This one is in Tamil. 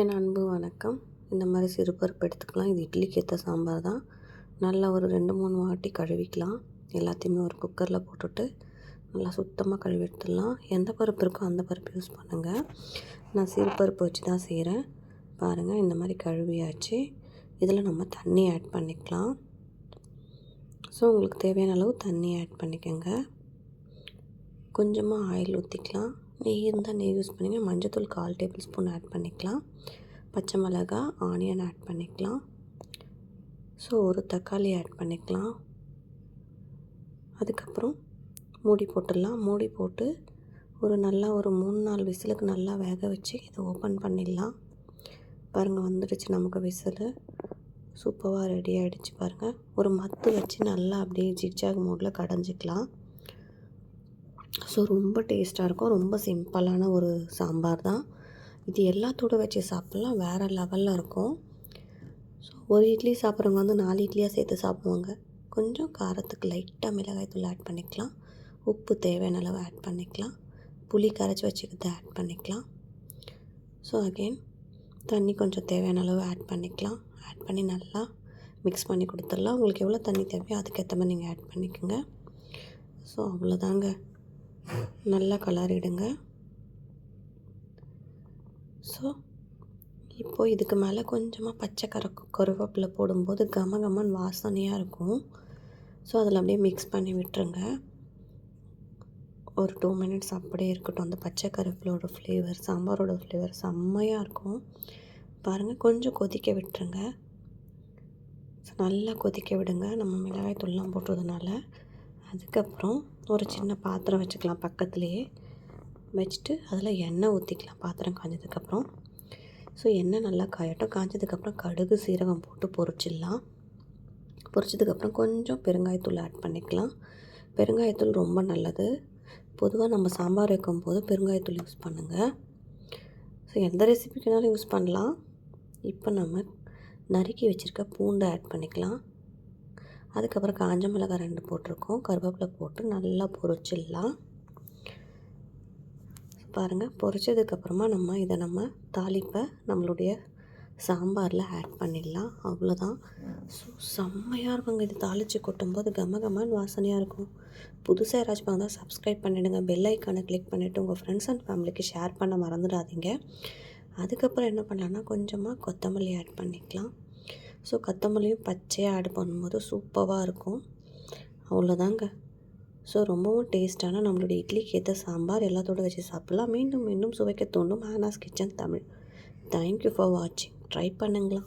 என் அன்பு வணக்கம். இந்த மாதிரி சிறுபருப்பு எடுத்துக்கலாம். இது இட்லிக்கு ஏற்ற சாம்பார் தான். நல்லா ஒரு ரெண்டு மூணு வாட்டி கழுவிக்கலாம். எல்லாத்தையுமே ஒரு குக்கரில் போட்டுட்டு நல்லா சுத்தமாக கழுவி எடுத்துடலாம் எந்த பருப்பு இருக்கோ அந்த பருப்பு யூஸ் பண்ணுங்கள் நான் சிறுபருப்பு வச்சு தான் செய்கிறேன் பாருங்கள் இந்த மாதிரி கழுவியாச்சு. இதில் நம்ம தண்ணி ஆட் பண்ணிக்கலாம். ஸோ உங்களுக்கு தேவையான அளவு தண்ணி ஆட் பண்ணிக்கோங்க. கொஞ்சமாக ஆயில் ஊற்றிக்கலாம் நெய் இருந்தால் நெய் யூஸ் பண்ணிக்கலாம் மஞ்சத்தூள் கால் டேபிள் ஸ்பூன் ஆட் பண்ணிக்கலாம். பச்சை மிளகா ஆனியன் ஆட் பண்ணிக்கலாம். ஸோ ஒரு தக்காளி ஆட் பண்ணிக்கலாம். அதுக்கப்புறம் மூடி போட்டுடலாம். மூடி போட்டு ஒரு நல்லா ஒரு மூணு நாலு விசிலுக்கு நல்லா வேக வச்சு இதை ஓப்பன் பண்ணிடலாம். பாருங்கள் வந்துடுச்சு நமக்கு விசில். சூப்பராக ரெடி ஆகிடுச்சு பாருங்கள் ஒரு மத்து வச்சு நல்லா அப்படியே ஜிக்ஜாக் மோடில் கடைஞ்சிக்கலாம். ஸோ ரொம்ப டேஸ்ட்டாக இருக்கும். ரொம்ப சிம்பிளான ஒரு சாம்பார் தான். இது எல்லாத்தோடு வச்சு சாப்பிட்லாம். வேறு லெவலில் இருக்கும். ஸோ ஒரு இட்லி சாப்பிட்றவங்க வந்து நாலு இட்லியாக சேர்த்து சாப்பிடுவாங்க. கொஞ்சம் காரத்துக்கு லைட்டாக மிளகாய் தூள் ஆட் பண்ணிக்கலாம். உப்பு தேவையான அளவு ஆட் பண்ணிக்கலாம். புளி கரைச்சி வச்சுக்கிறத ஆட் பண்ணிக்கலாம். ஸோ அகெயின் தண்ணி கொஞ்சம் தேவையான அளவு ஆட் பண்ணிக்கலாம். ஆட் பண்ணி நல்லா மிக்ஸ் பண்ணி கொடுத்துடலாம். உங்களுக்கு எவ்வளோ தண்ணி தேவையோ அதுக்கேற்ற மாதிரி நீங்கள் ஆட் பண்ணிக்கோங்க. ஸோ அவ்வளோதாங்க நல்லா கலரிடுங்க ஸோ இப்போது இதுக்கு மேலே கொஞ்சமாக பச்சை கர கருவேப்பிலை போடும்போது கம கமன் வாசனையாக இருக்கும். ஸோ அதில் அப்படியே மிக்ஸ் பண்ணி விட்டுருங்க. ஒரு டூ மினிட்ஸ் அப்படியே இருக்கட்டும். அந்த பச்சை கருவேப்பிலோட ஃப்ளேவர் சாம்பாரோட ஃப்ளேவர் செம்மையாக இருக்கும். பாருங்கள் கொஞ்சம் கொதிக்க விட்டுருங்க. ஸோ நல்லா கொதிக்க விடுங்க. நம்ம மிளகாய் தூள்லாம் போட்டுறதுனால அதுக்கப்புறம் ஒரு சின்ன பாத்திரம் வச்சுக்கலாம் பக்கத்துலேயே. வச்சுட்டு அதில் எண்ணெய் ஊற்றிக்கலாம் பாத்திரம் காஞ்சதுக்கப்புறம். ஸோ எண்ணெய் நல்லா காயட்டும். காஞ்சதுக்கப்புறம் கடுகு சீரகம் போட்டு பொரிச்சிடலாம். பொரிச்சதுக்கப்புறம் கொஞ்சம் பெருங்காயத்தூள் ஆட் பண்ணிக்கலாம். பெருங்காயத்தூள் ரொம்ப நல்லது. பொதுவாக நம்ம சாம்பார் வைக்கும் போது பெருங்காயத்தூள் யூஸ் பண்ணுங்கள் ஸோ எந்த ரெசிபிக்குனாலும் யூஸ் பண்ணலாம். இப்போ நம்ம நறுக்கி வச்சுருக்க பூண்டை ஆட் பண்ணிக்கலாம். அதுக்கப்புறம் காஞ்ச மிளகாய் ரெண்டு போட்டிருக்கோம். கருவேப்பிலை போட்டு நல்லா பொரிச்சிடலாம். பாருங்கள் பொரிச்சதுக்கப்புறமா நம்ம இதை நம்ம தாளிப்பை நம்மளுடைய சாம்பாரில் ஆட் பண்ணிடலாம். அவ்வளோதான். ஸோ செம்மையாக இருக்குங்க. இது தாளித்து கொட்டும்போது கம கமன் வாசனையாக இருக்கும். புதுசாக யாராச்சும் பார்த்தா சப்ஸ்கிரைப் பண்ணிவிடுங்க பெல் ஐக்கானை கிளிக் பண்ணிவிட்டு உங்கள் ஃப்ரெண்ட்ஸ் அண்ட் ஃபேமிலிக்கு ஷேர் பண்ண மறந்துடாதீங்க. அதுக்கப்புறம் என்ன பண்ணலான்னா கொஞ்சமாக கொத்தமல்லி ஆட் பண்ணிக்கலாம். ஸோ கத்தமல்லியும் பச்சையாக ஆட் பண்ணும்போது சூப்பராக இருக்கும். அவ்வளோதாங்க. ஸோ ரொம்பவும் டேஸ்ட்டான நம்மளுடைய இட்லிக்கு ஏற்ற சாம்பார் எல்லாத்தோடு வச்சு சாப்பிட்லாம். மீண்டும் மீண்டும் சுவைக்க தோண்டும் Hana's kitchen Tamil. Thank you for வாட்சிங் ட்ரை பண்ணுங்களா